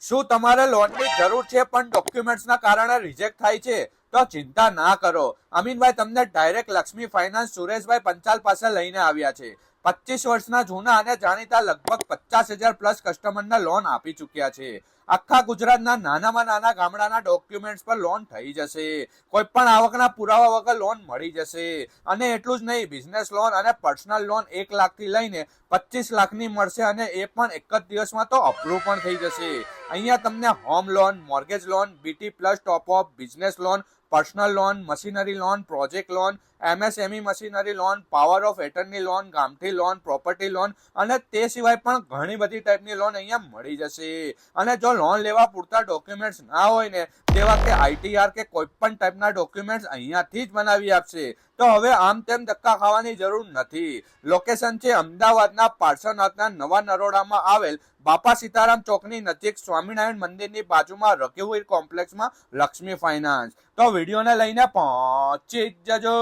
શું તમારે લોનની જરૂર છે પણ ડોક્યુમેન્ટ્સના કારણે રિજેક્ટ થાય છે? તો ચિંતા ના કરો. અમીનભાઈ, તમને ડાયરેક્ટ લક્ષ્મી ફાઇનાન્સ સુરેશભાઈ પંચાલ પાસે લઈને આવ્યા છે. પચીસ વર્ષના જૂના અને જાણીતા લગભગ પચાસ હજાર પ્લસ કસ્ટમરને લોન આપી ચૂક્યા છે. આખા ગુજરાતના નાનામાં નાના ગામડાના ડોક્યુમેન્ટ્સ પર લોન થઈ જશે. કોઈ પણ આવકના પુરાવા વગર લોન મળી જશે. અને એટલું જ નહીં બિઝનેસ લોન અને પર્સનલ લોન એક લાખથી લઈને પચીસ લાખની મળશે અને એ પણ એક જ દિવસમાં તો અપ્રૂવ પણ થઈ જશે. અહીંયા તમને home loan mortgage loan BT plus top up business loan personal loan, machinery loan, project loan, MSME machinery loan, power of attorney loan, ગામઠી લોન, પ્રોપર્ટી લોન અને તે સિવાય પણ ઘણી બધી ટાઈપની લોન અહીંયા મળી જશે. અને જો લોન લેવા પૂરતા ડોક્યુમેન્ટ્સ ના હોય ને તેવા કે આઈટીઆર કે કોઈ પણ ટાઈપના ડોક્યુમેન્ટ્સ અહીંયાથી જ બનાવી આપશે, તો હવે આમ તેમ ધક્કા ખાવાની જરૂર નથી. લોકેશન છે અમદાવાદના પાર્સનાથના નવા નરોડામાં આવેલ બાપા સીતારામ ચોકની નજીક સ્વામિનારાયણ મંદિરની બાજુમાં રઘુવીર કોમ્પ્લેક્સમાં લક્ષ્મી ફાઇનાન્સ. તો વિડીયોને લઈને પહોંચી જજો.